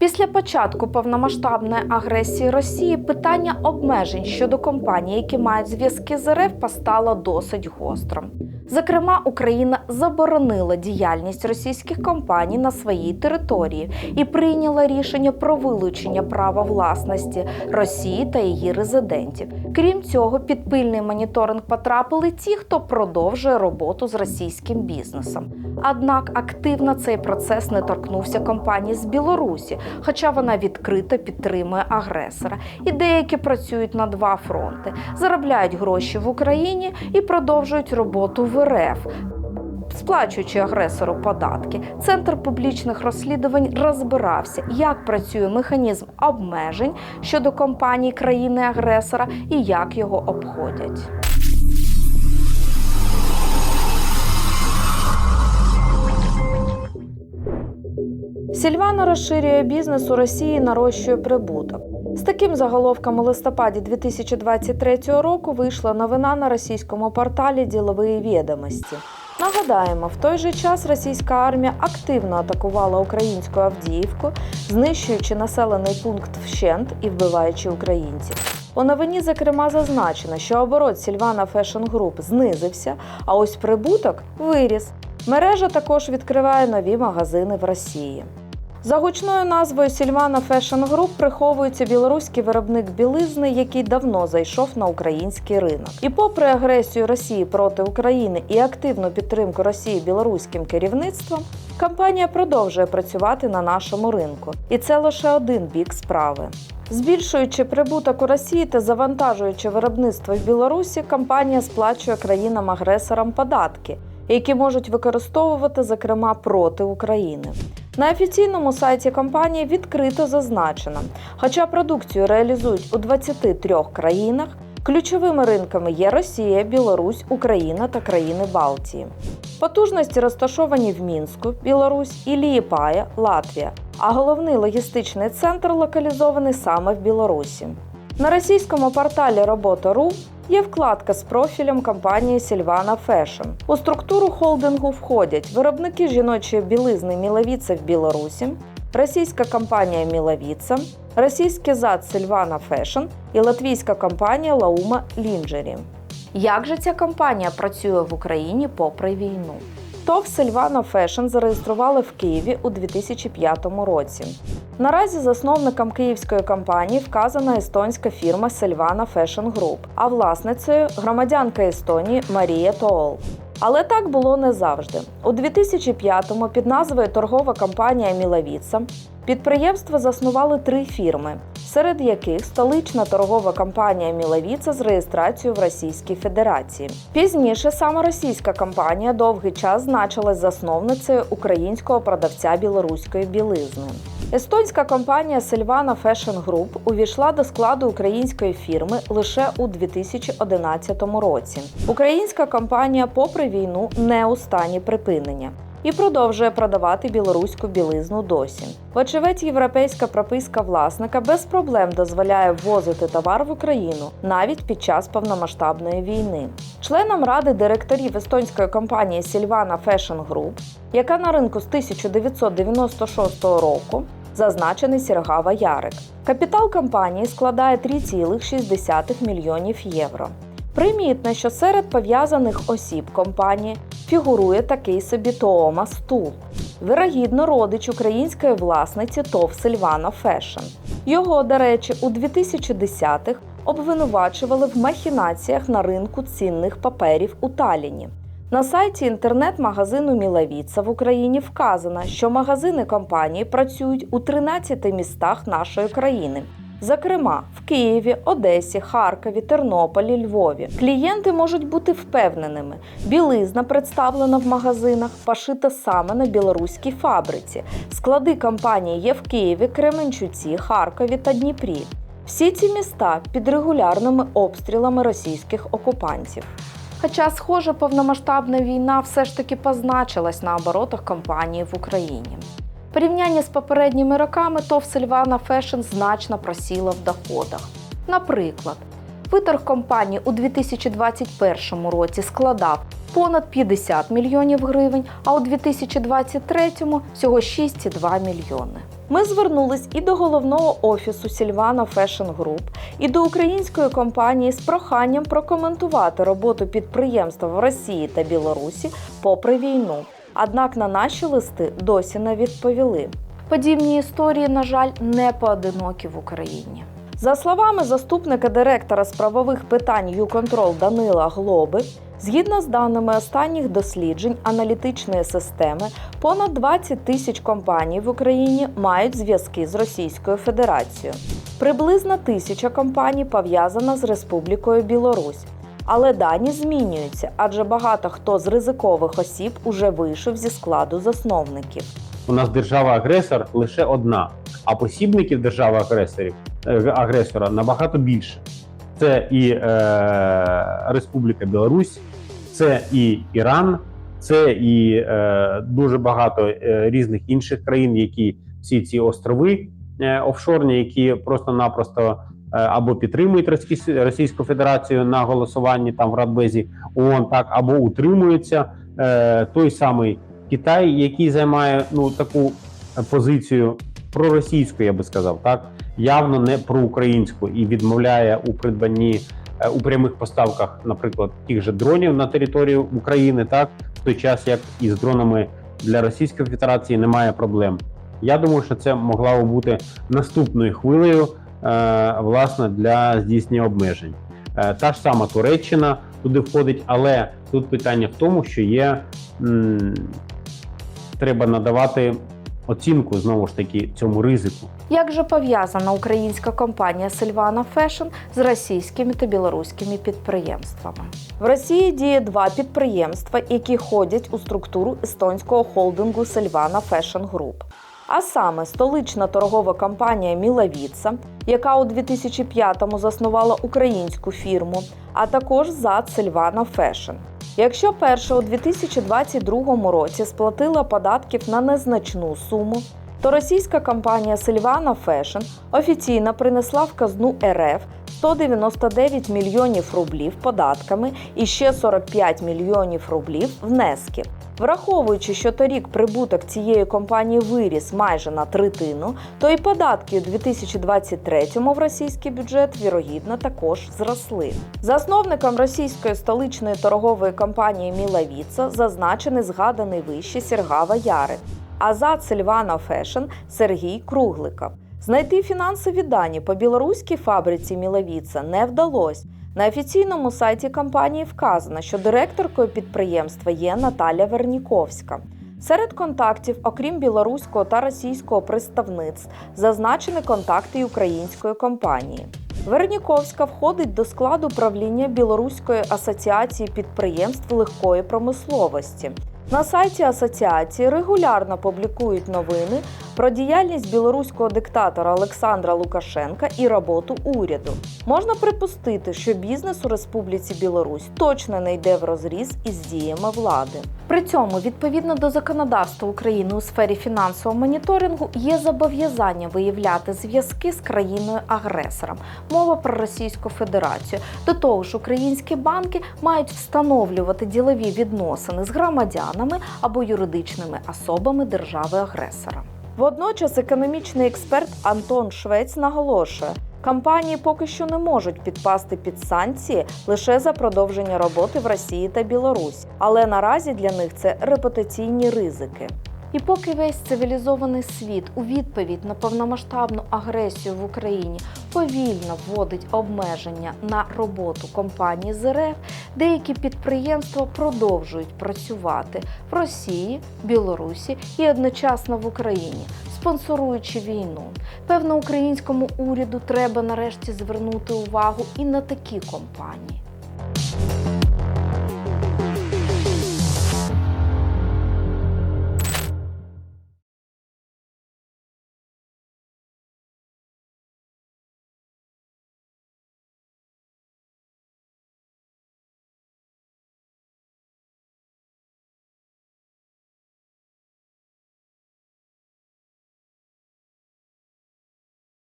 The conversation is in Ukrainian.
Після початку повномасштабної агресії Росії питання обмежень щодо компаній, які мають зв'язки з РФ, постало досить гострим. Зокрема, Україна заборонила діяльність російських компаній на своїй території і прийняла рішення про вилучення права власності Росії та її резидентів. Крім цього, під пильний моніторинг потрапили ті, хто продовжує роботу з російським бізнесом. Однак активно цей процес не торкнувся компаній з Білорусі, хоча вона відкрито підтримує агресора. І деякі працюють на два фронти, заробляють гроші в Україні і продовжують роботу в РФ. Сплачуючи агресору податки, центр публічних розслідувань розбирався, як працює механізм обмежень щодо компаній країни-агресора і як його обходять. Сільвана розширює бізнес у Росії, нарощує прибуток. З таким заголовком у листопаді 2023 року вийшла новина на російському порталі Ділової відомості. Нагадаємо, в той же час російська армія активно атакувала українську Авдіївку, знищуючи населений пункт вщент і вбиваючи українців. У новині, зокрема, зазначено, що оборот Сільвана Fashion Group знизився, а ось прибуток виріс. Мережа також відкриває нові магазини в Росії. За гучною назвою Сільвана Fashion Group приховується білоруський виробник білизни, який давно зайшов на український ринок. І попри агресію Росії проти України і активну підтримку Росії білоруським керівництвом, компанія продовжує працювати на нашому ринку. І це лише один бік справи. Збільшуючи прибуток у Росії та завантажуючи виробництво в Білорусі, компанія сплачує країнам-агресорам податки, які можуть використовувати, зокрема, проти України. На офіційному сайті компанії відкрито зазначено, хоча продукцію реалізують у 23 країнах, ключовими ринками є Росія, Білорусь, Україна та країни Балтії. Потужності розташовані в Мінську, Білорусь і Лієпая, Латвія, а головний логістичний центр локалізований саме в Білорусі. На російському порталі Робота.ру є вкладка з профілем компанії Сільвана Fashion. У структуру холдингу входять виробники жіночої білизни Мілавіца в Білорусі, російська компанія Мілавіца, російський зад Сільвана Fashion і латвійська компанія Лаума Лінджері. Як же ця компанія працює в Україні попри війну? ТОВ Сильвана Фешн зареєстрували в Києві у 2005 році. Наразі засновником київської компанії вказана естонська фірма Сильвана Fashion Group, а власницею громадянка Естонії Марія Тоол. Але так було не завжди. У 2005-му під назвою торгова компанія Мілавіца підприємство заснували три фірми, серед яких столична торгова компанія Мілавіца з реєстрацією в Російській Федерації. Пізніше саме російська компанія довгий час значилась засновницею українського продавця білоруської білизни. Естонська компанія Сильвана Fashion Group увійшла до складу української фірми лише у 2011 році. Українська компанія, попри війну, не у стані припинення. І продовжує продавати білоруську білизну досі. Вочевидь, європейська прописка власника без проблем дозволяє ввозити товар в Україну навіть під час повномасштабної війни. Членом ради директорів естонської компанії Сільвана Fashion Group, яка на ринку з 1996 року, зазначений Сергава Ярик. Капітал компанії складає 3,6 мільйонів євро. Примітно, що серед пов'язаних осіб компанії фігурує такий собі Тоома Стул, вирогідно родич української власниці ТОВ Сильвана Фешн. Його, до речі, у 2010-х обвинувачували в махінаціях на ринку цінних паперів у Таліні. На сайті інтернет-магазину Мілавіца в Україні вказано, що магазини компанії працюють у 13 містах нашої країни. Зокрема, в Києві, Одесі, Харкові, Тернополі, Львові. Клієнти можуть бути впевненими, білизна представлена в магазинах, пошита саме на білоруській фабриці. Склади компанії є в Києві, Кременчуці, Харкові та Дніпрі. Всі ці міста під регулярними обстрілами російських окупантів. Хоча, схоже, повномасштабна війна все ж таки позначилась на оборотах компанії в Україні. В порівнянні з попередніми роками ТОВ Сильвана Фешн значно просіла в доходах. Наприклад, виторг компанії у 2021 році складав понад 50 мільйонів гривень, а у 2023 всього 6,2 мільйони. Ми звернулись і до головного офісу Сільвана Fashion Group, і до української компанії з проханням прокоментувати роботу підприємства в Росії та Білорусі попри війну. Однак на наші листи досі не відповіли. Подібні історії, на жаль, не поодинокі в Україні. За словами заступника директора з правових питань «Юконтрол» Данила Глоби, згідно з даними останніх досліджень аналітичної системи, понад 20 тисяч компаній в Україні мають зв'язки з Російською Федерацією. Приблизно тисяча компаній пов'язана з Республікою Білорусь. Але дані змінюються, адже багато хто з ризикових осіб уже вийшов зі складу засновників. У нас держава-агресор лише одна, а посібників держави-агресорів е, агресора набагато більше. Це і е, Республіка Білорусь, це і Іран, це і е, дуже багато е, різних інших країн, які всі ці острови е, офшорні, які просто-напросто або підтримують Російсь- Російську Федерацію на голосуванні там в Радбезі ООН, так або утримуються. Е, той самий Китай, який займає ну таку е, позицію проросійську, я би сказав, так явно не проукраїнську і відмовляє у придбанні е, у прямих поставках, наприклад, тих же дронів на територію України, так в той час як із дронами для Російської Федерації немає проблем. Я думаю, що це могла би бути наступною хвилею е, власне для здійснення обмежень. Е, Та ж сама Туреччина туди входить, але тут питання в тому, що є треба надавати оцінку знову ж таки цьому ризику. Як же пов'язана українська компанія Сильвана Фешн з російськими та білоруськими підприємствами? В Росії діє два підприємства, які ходять у структуру естонського холдингу Сильвана Fashion Group. А саме столична торгова компанія Мілавіца, яка у 2005-му заснувала українську фірму, а також ЗАД Сильвана Fashion. Якщо перша у 2022 році сплатила податків на незначну суму, то російська компанія Сильвана Fashion офіційно принесла в казну РФ 199 мільйонів рублів податками і ще 45 мільйонів рублів внесків. Враховуючи, що торік прибуток цієї компанії виріс майже на третину, то і податки у 2023-му в російський бюджет вірогідно також зросли. Засновником російської столичної торгової компанії Мілавіца зазначений згаданий вище Сергава Ярик, а зад Сильвана Фешн Сергій Кругликов. Знайти фінансові дані по білоруській фабриці Мілавіца не вдалося. На офіційному сайті компанії вказано, що директоркою підприємства є Наталя Верніковська. Серед контактів, окрім білоруського та російського представництв, зазначені контакти й української компанії. Верніковська входить до складу правління Білоруської асоціації підприємств легкої промисловості. На сайті асоціації регулярно публікують новини про діяльність білоруського диктатора Олександра Лукашенка і роботу уряду. Можна припустити, що бізнес у Республіці Білорусь точно не йде в розріз із діями влади. При цьому, відповідно до законодавства України у сфері фінансового моніторингу, є зобов'язання виявляти зв'язки з країною-агресором. Мова про Російську Федерацію. До того ж, українські банки мають встановлювати ділові відносини з громадянами або юридичними особами держави-агресора. Водночас економічний експерт Антон Швець наголошує, компанії поки що не можуть підпасти під санкції лише за продовження роботи в Росії та Білорусі, але наразі для них це репутаційні ризики. І поки весь цивілізований світ у відповідь на повномасштабну агресію в Україні повільно вводить обмеження на роботу компаній з РФ, деякі підприємства продовжують працювати в Росії, Білорусі і одночасно в Україні, спонсоруючи війну. Певно, українському уряду треба нарешті звернути увагу і на такі компанії.